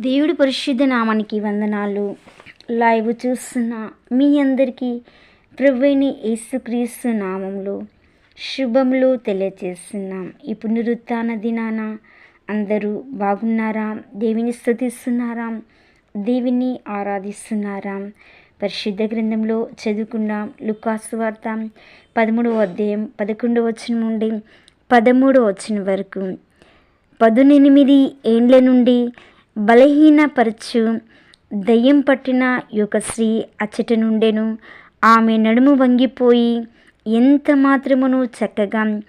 దేవుడి పరిశుద్ధ నామానికి వందనాలు. లైవ్ చూస్తున్న మీ అందరికీ ప్రభుని యేసుక్రీస్తు నామంలో శుభములు తెలియజేస్తున్నాం. ఈ పునరుత్న దినాన అందరూ బాగున్నారా? దేవిని స్తుతిస్తున్నారా? దేవిని ఆరాధిస్తున్నారా? పరిశుద్ధ గ్రంథంలో చదువుకున్నాం లుకాసు వార్త పదమూడవ అధ్యాయం పదకొండవ వచ్చిన నుండి పదమూడవ వచ్చిన వరకు. పదునెనిమిది ఏండ్ల నుండి బలహీనపరచు దయ్యం పట్టిన యొక్క స్త్రీ అచ్చట నుండెను. ఆమె నడుము వంగిపోయి ఎంత మాత్రమును చక్కగా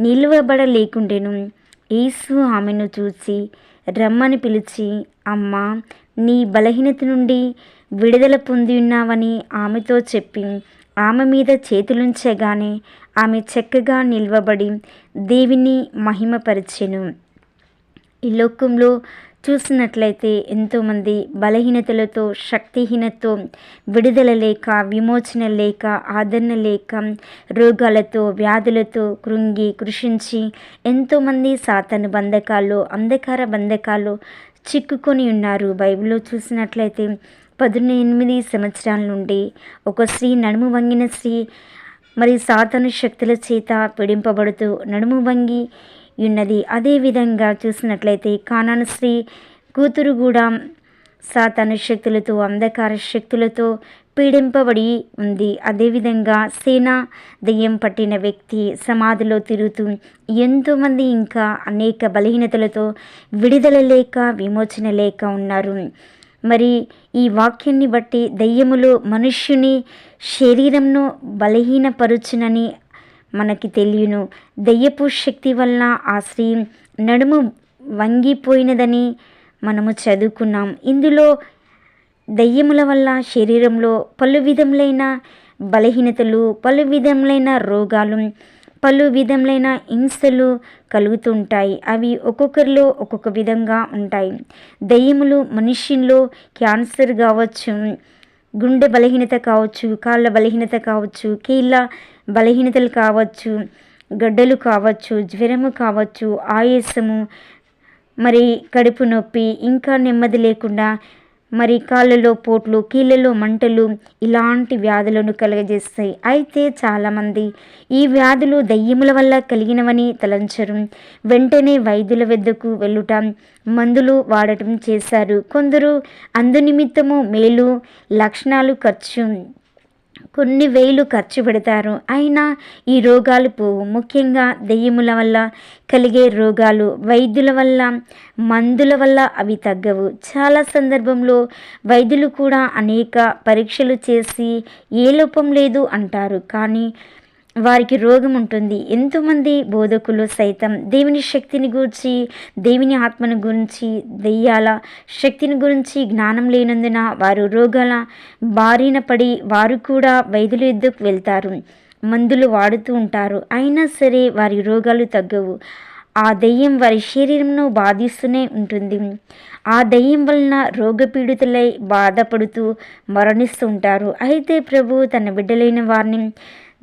నిలువబడలేకుండెను. యేసు ఆమెను చూసి రమ్మని పిలిచి అమ్మ నీ బలహీనత నుండి విడుదల పొంది ఉన్నావని ఆమెతో చెప్పి ఆమె మీద చేతులుంచగానే ఆమె చక్కగా నిలవబడి దేవిని మహిమపరిచెను. ఈ లోకంలో చూసినట్లయితే ఎంతోమంది బలహీనతలతో శక్తిహీనతో విడుదల లేక విమోచన లేక ఆదరణ లేక రోగాలతో వ్యాధులతో కృంగి కృషించి ఎంతోమంది సాతను బంధకాలు అంధకార బంధకాలు చిక్కుకొని ఉన్నారు. బైబిల్లో చూసినట్లయితే పద్దెనిమిది సంవత్సరాల నుండి ఒక స్త్రీ నడుము వంగిన స్త్రీ మరి సాతను శక్తుల చేత పీడింపబడుతూ నడుము వంగి ఉన్నది. అదేవిధంగా చూసినట్లయితే కానాను స్త్రీ కూతురు కూడా సాతాను శక్తులతో అంధకార శక్తులతో పీడింపబడి ఉంది. అదేవిధంగా సేన దెయ్యం పట్టిన వ్యక్తి సమాధిలో తిరుగుతూ ఎంతోమంది ఇంకా అనేక బలహీనతలతో విడుదల లేక విమోచన లేక ఉన్నారు. మరి ఈ వాక్యాన్ని బట్టి దయ్యములు మనుష్యుని శరీరంను బలహీనపరుచునని మనకి తెలియను. దయ్యపు శక్తి వలన ఆ స్త్రీ నడుము వంగిపోయినదని మనము చదువుకున్నాం. ఇందులో దయ్యముల వల్ల శరీరంలో పలు విధములైన బలహీనతలు పలు విధములైన రోగాలు పలు విధములైన హింసలు కలుగుతుంటాయి. అవి ఒక్కొక్కరిలో ఒక్కొక్క విధంగా ఉంటాయి. దయ్యములు మనుష్యుల్లో క్యాన్సర్ కావచ్చు గుండె బలహీనత కావచ్చు కాళ్ళ బలహీనత కావచ్చు కీళ్ళ బలహీనతలు కావచ్చు గడ్డలు కావచ్చు జ్వరము కావచ్చు ఆయాసము మరి కడుపు నొప్పి ఇంకా నెమ్మది లేకుండా మరి కాళ్ళలో పోట్లు కీళ్ళలో మంటలు ఇలాంటి వ్యాధులను కలుగజేస్తాయి. అయితే చాలామంది ఈ వ్యాధులు దయ్యముల వల్ల కలిగినవని తలంచరు. వెంటనే వైద్యుల వద్దకు వెళ్ళుట మందులు వాడటం చేశారు. కొందరు అందు నిమిత్తము మేలు లక్షణాలు ఖర్చు కొన్ని వేలు ఖర్చు పెడతారు. అయినా ఈ రోగాలు పోవు. ముఖ్యంగా దెయ్యముల వల్ల కలిగే రోగాలు వైద్యుల వల్ల మందుల వల్ల అవి తగ్గవు. చాలా సందర్భంలో వైద్యులు కూడా అనేక పరీక్షలు చేసి ఏ లోపం లేదు అంటారు. కానీ వారికి రోగం ఉంటుంది. ఎంతోమంది బోధకులు సైతం దేవుని శక్తిని గురించి దేవుని ఆత్మను గురించి దెయ్యాల శక్తిని గురించి జ్ఞానం లేనందున వారు రోగాల బారిన పడి వారు కూడా వైద్యుల యుద్ధకు వెళ్తారు. మందులు వాడుతూ ఉంటారు. అయినా సరే వారి రోగాలు తగ్గవు. ఆ దెయ్యం వారి శరీరంను బాధిస్తూనే ఉంటుంది. ఆ దెయ్యం వలన రోగపీడితులై బాధపడుతూ మరణిస్తూ ఉంటారు. అయితే ప్రభు తన బిడ్డలైన వారిని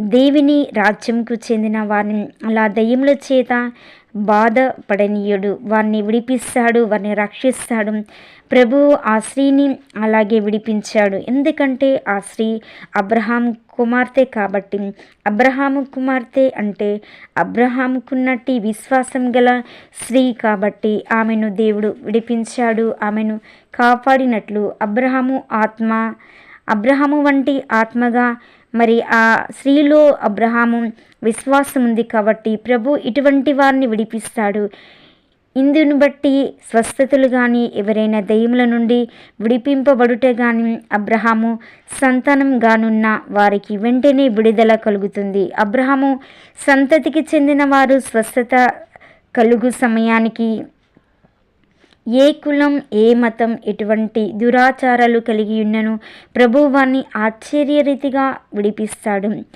దేవిని రాజ్యంకు చెందిన వారిని అలా దయ్యముల చేత బాధపడనీయుడు. వారిని విడిపిస్తాడు వారిని రక్షిస్తాడు. ప్రభువు ఆ స్త్రీని అలాగే విడిపించాడు. ఎందుకంటే ఆ స్త్రీ అబ్రహాం కుమార్తె కాబట్టి. అబ్రహాము కుమార్తె అంటే అబ్రహాముకున్నట్టి విశ్వాసం గల స్త్రీ కాబట్టి ఆమెను దేవుడు విడిపించాడు ఆమెను కాపాడినట్లు అబ్రహాము ఆత్మ అబ్రహము వంటి ఆత్మగా మరి ఆ స్త్రీలో అబ్రహాము విశ్వాసం ఉంది కాబట్టి ప్రభు ఇటువంటి వారిని విడిపిస్తాడు. ఇందును బట్టి స్వస్థతలు కానీ ఎవరైనా దయ్యముల నుండి విడిపింపబడుట కానీ అబ్రహాము సంతానం గానున్న వారికి వెంటనే విడుదల కలుగుతుంది. అబ్రహాము సంతతికి చెందిన వారు స్వస్థత కలుగు సమయానికి ఏ కులం ఏ మతం ఎటువంటి దురాచారాలు కలిగి ఉన్నను ప్రభు వారిని ఆశ్చర్యరీతిగా విడిపిస్తాడు.